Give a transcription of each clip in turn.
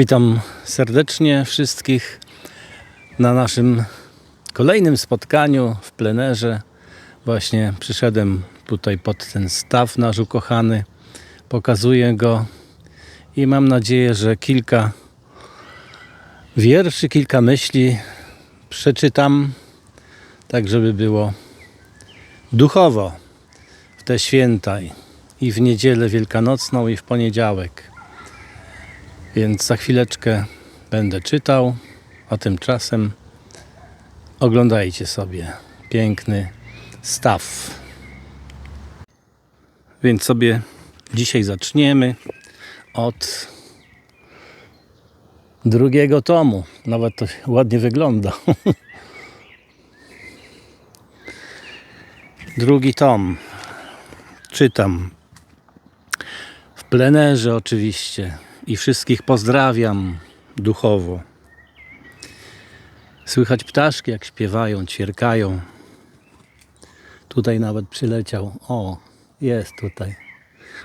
Witam serdecznie wszystkich na naszym kolejnym spotkaniu w plenerze. Właśnie przyszedłem tutaj pod ten staw nasz ukochany. Pokazuję go i mam nadzieję, że kilka wierszy, kilka myśli przeczytam, tak żeby było duchowo w te święta i w niedzielę wielkanocną i w poniedziałek. Więc za chwileczkę będę czytał, a tymczasem oglądajcie sobie piękny staw. Więc sobie dzisiaj zaczniemy od drugiego tomu. Nawet to ładnie wygląda. Drugi tom. Czytam. W plenerze oczywiście. I wszystkich pozdrawiam duchowo. Słychać ptaszki, jak śpiewają, ćwierkają. Tutaj nawet przyleciał. O, jest tutaj.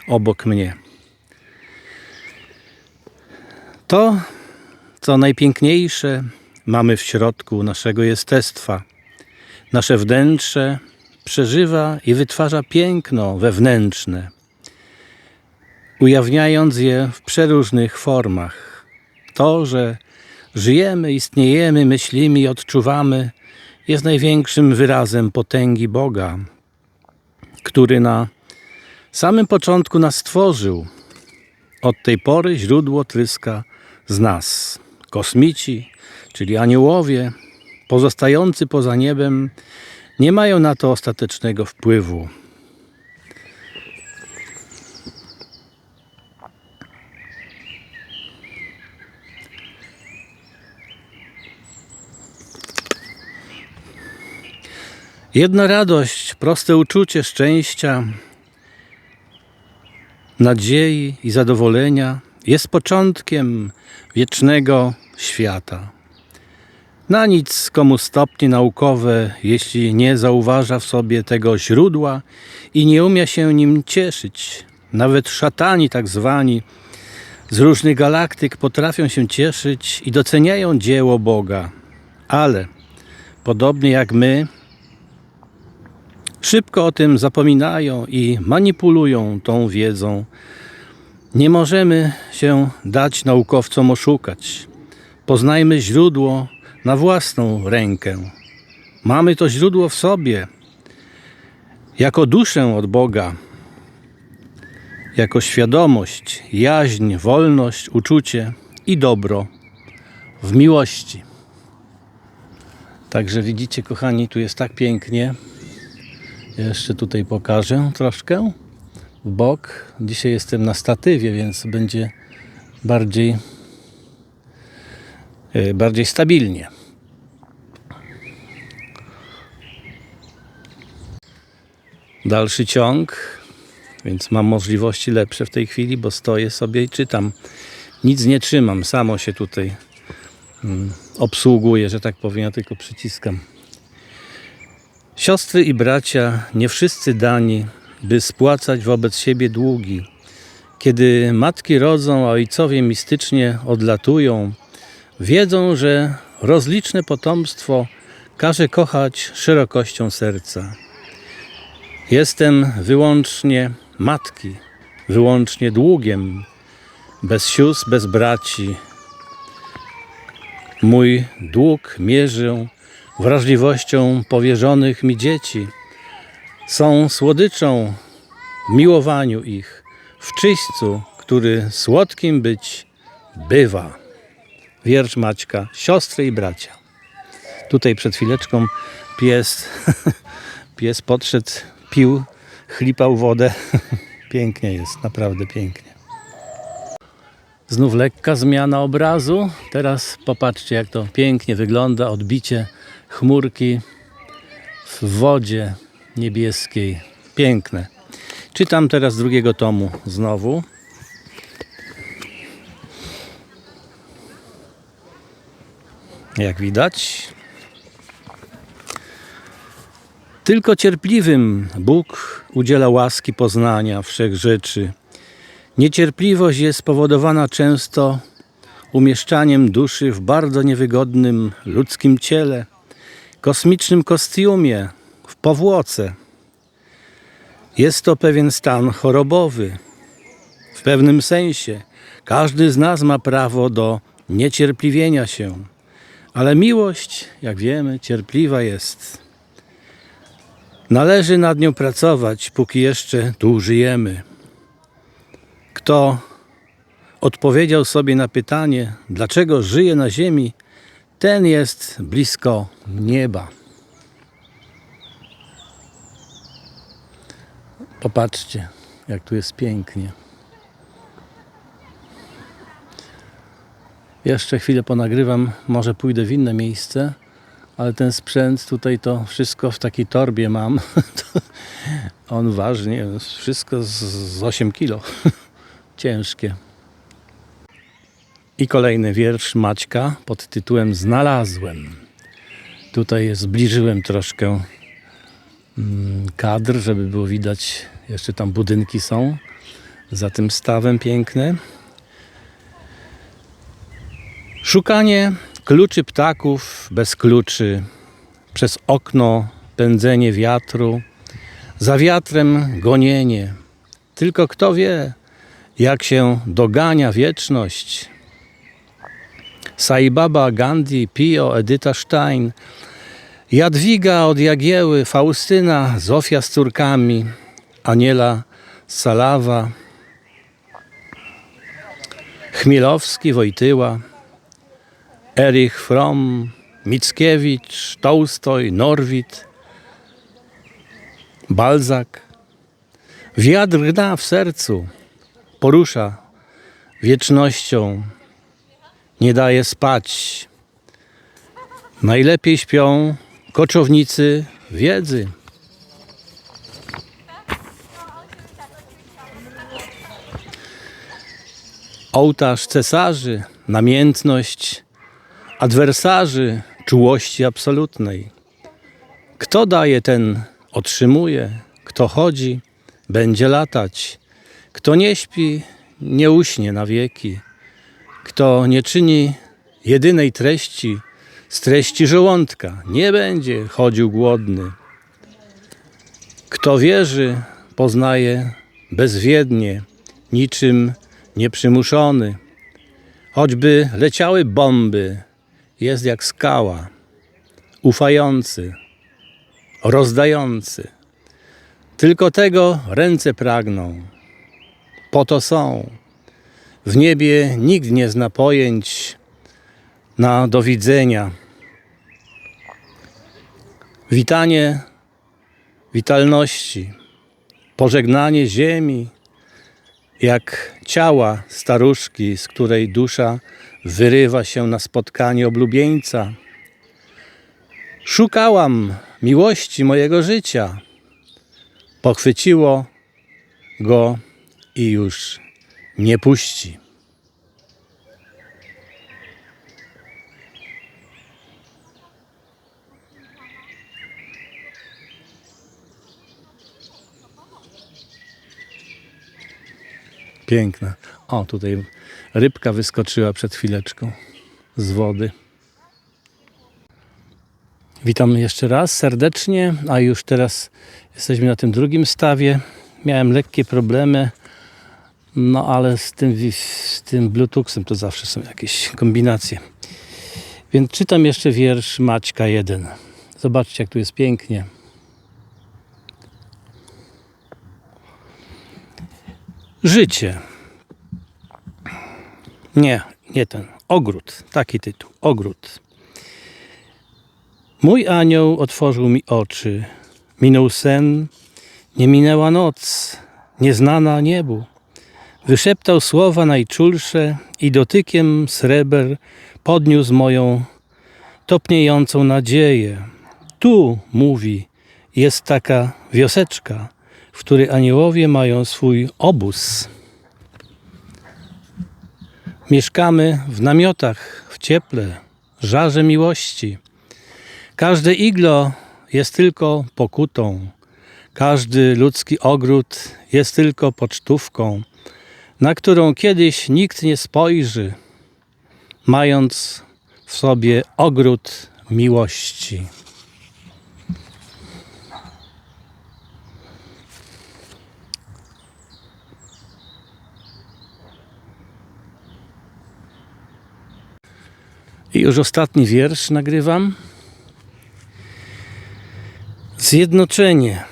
Obok mnie. To, co najpiękniejsze, mamy w środku naszego jestestwa. Nasze wnętrze przeżywa i wytwarza piękno wewnętrzne, ujawniając je w przeróżnych formach. To, że żyjemy, istniejemy, myślimy i odczuwamy, jest największym wyrazem potęgi Boga, który na samym początku nas stworzył. Od tej pory źródło tryska z nas. Kosmici, czyli aniołowie, pozostający poza niebem, nie mają na to ostatecznego wpływu. Jedna radość, proste uczucie szczęścia, nadziei i zadowolenia jest początkiem wiecznego świata. Na nic komu stopnie naukowe, jeśli nie zauważa w sobie tego źródła i nie umie się nim cieszyć. Nawet szatani, tak zwani, z różnych galaktyk potrafią się cieszyć i doceniają dzieło Boga. Ale, podobnie jak my, szybko o tym zapominają i manipulują tą wiedzą. Nie możemy się dać naukowcom oszukać. Poznajmy źródło na własną rękę. Mamy to źródło w sobie, jako duszę od Boga, jako świadomość, jaźń, wolność, uczucie i dobro w miłości. Także widzicie, kochani, tu jest tak pięknie. Jeszcze tutaj pokażę troszkę w bok. Dzisiaj jestem na statywie, więc będzie bardziej e, bardziej stabilnie. Dalszy ciąg, więc mam możliwości lepsze w tej chwili, bo stoję sobie i czytam. Nic nie trzymam, samo się tutaj mm, obsługuję, że tak powiem, ja tylko przyciskam. Siostry i bracia, nie wszyscy dani, by spłacać wobec siebie długi. Kiedy matki rodzą, a ojcowie mistycznie odlatują, wiedzą, że rozliczne potomstwo każe kochać szerokością serca. Jestem wyłącznie matki, wyłącznie długiem, bez sióstr, bez braci. Mój dług mierzę wrażliwością powierzonych mi dzieci. Są słodyczą w miłowaniu ich, w czyśćcu, który słodkim być bywa. Wiersz Maćka, siostry i bracia. Tutaj przed chwileczką pies, pies podszedł, pił, chlipał wodę. Pięknie jest, naprawdę pięknie. Znów lekka zmiana obrazu. Teraz popatrzcie, jak to pięknie wygląda. Odbicie chmurki w wodzie niebieskiej. Piękne. Czytam teraz drugiego tomu znowu. Jak widać. Tylko cierpliwym Bóg udziela łaski poznania wszech rzeczy. Niecierpliwość jest spowodowana często umieszczaniem duszy w bardzo niewygodnym ludzkim ciele, kosmicznym kostiumie, w powłoce. Jest to pewien stan chorobowy. W pewnym sensie każdy z nas ma prawo do niecierpliwienia się, ale miłość, jak wiemy, cierpliwa jest. Należy nad nią pracować, póki jeszcze tu żyjemy. Kto odpowiedział sobie na pytanie, dlaczego żyje na ziemi, ten jest blisko nieba. Popatrzcie, jak tu jest pięknie. Jeszcze chwilę ponagrywam, może pójdę w inne miejsce, ale ten sprzęt tutaj to wszystko w takiej torbie mam. On waży, nie wiem, wszystko z 8 kilo. Ciężkie. I kolejny wiersz Maćka pod tytułem Znalazłem. Tutaj zbliżyłem troszkę mm, kadr, żeby było widać, jeszcze tam budynki są za tym stawem piękne. Szukanie kluczy ptaków bez kluczy, przez okno pędzenie wiatru, za wiatrem gonienie. Tylko kto wie, jak się dogania wieczność. Sai Baba, Gandhi, Pio, Edyta Stein, Jadwiga od Jagieły, Faustyna, Zofia z córkami, Aniela Salawa, Chmielowski, Wojtyła, Erich Fromm, Mickiewicz, Tolstoj, Norwid, Balzak. Wiatr gna w sercu, porusza wiecznością, nie daje spać. Najlepiej śpią koczownicy wiedzy. Ołtarz cesarzy, namiętność adwersarzy, czułości absolutnej. Kto daje, ten otrzymuje. Kto chodzi, będzie latać. Kto nie śpi, nie uśnie na wieki. Kto nie czyni jedynej treści z treści żołądka, nie będzie chodził głodny. Kto wierzy, poznaje bezwiednie, niczym nieprzymuszony. Choćby leciały bomby, jest jak skała, ufający, rozdający. Tylko tego ręce pragną. Po to są. W niebie nikt nie zna pojęć na do widzenia. Witanie witalności, pożegnanie ziemi, jak ciała staruszki, z której dusza wyrywa się na spotkanie oblubieńca. Szukałam miłości mojego życia. Pochwyciło go i już nie puści. Piękne. O, tutaj rybka wyskoczyła przed chwileczką z wody. Witam jeszcze raz serdecznie, a już teraz jesteśmy na tym drugim stawie. Miałem lekkie problemy, no ale z tym, z tym Bluetoothem to zawsze są jakieś kombinacje. Więc czytam jeszcze wiersz Maćka 1. Zobaczcie, jak tu jest pięknie. Życie. Nie, nie ten. Ogród. Taki tytuł. Ogród. Mój anioł otworzył mi oczy. Minął sen, nie minęła noc, nieznana niebu. Wyszeptał słowa najczulsze i dotykiem sreber podniósł moją topniejącą nadzieję. Tu, mówi, jest taka wioseczka, w której aniołowie mają swój obóz. Mieszkamy w namiotach, w cieple, żarze miłości. Każde iglo jest tylko pokutą. Każdy ludzki ogród jest tylko pocztówką, na którą kiedyś nikt nie spojrzy. mając w sobie ogród miłości. I już ostatni wiersz nagrywam. Zjednoczenie.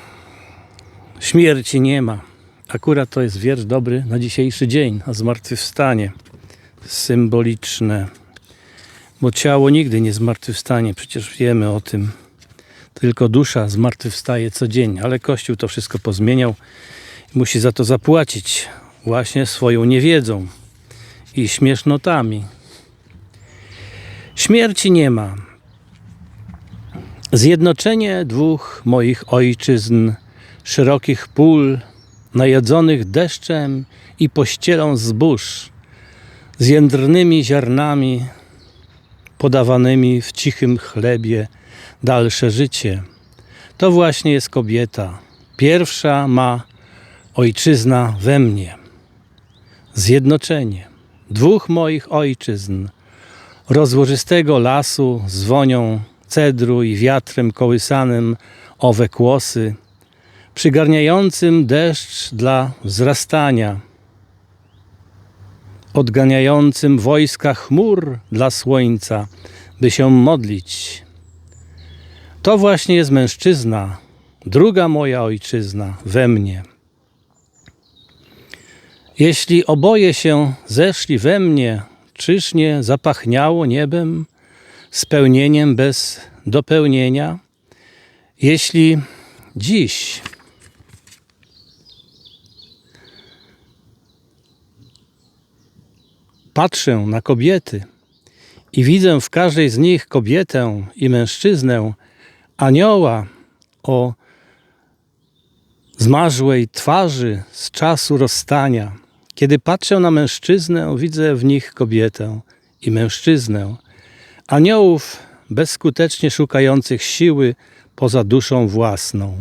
Śmierci nie ma. Akurat to jest wiersz dobry na dzisiejszy dzień, a zmartwychwstanie symboliczne. Bo ciało nigdy nie zmartwychwstanie, przecież wiemy o tym. Tylko dusza zmartwychwstaje codziennie, ale Kościół to wszystko pozmieniał i musi za to zapłacić właśnie swoją niewiedzą i śmiesznotami. Śmierci nie ma. Zjednoczenie dwóch moich ojczyzn, szerokich pól, najedzonych deszczem i pościelą zbóż, z jędrnymi ziarnami podawanymi w cichym chlebie dalsze życie. To właśnie jest kobieta. Pierwsza ma ojczyzna we mnie. Zjednoczenie dwóch moich ojczyzn, rozłożystego lasu z wonią cedru i wiatrem kołysanym owe kłosy, przygarniającym deszcz dla wzrastania, odganiającym wojska chmur dla słońca, by się modlić. To właśnie jest mężczyzna, druga moja ojczyzna we mnie. Jeśli oboje się zeszli we mnie, czyż nie zapachniało niebem, spełnieniem bez dopełnienia? Jeśli dziś patrzę na kobiety i widzę w każdej z nich kobietę i mężczyznę, anioła o zmarzłej twarzy z czasu rozstania. Kiedy patrzę na mężczyznę, widzę w nich kobietę i mężczyznę, aniołów bezskutecznie szukających siły poza duszą własną.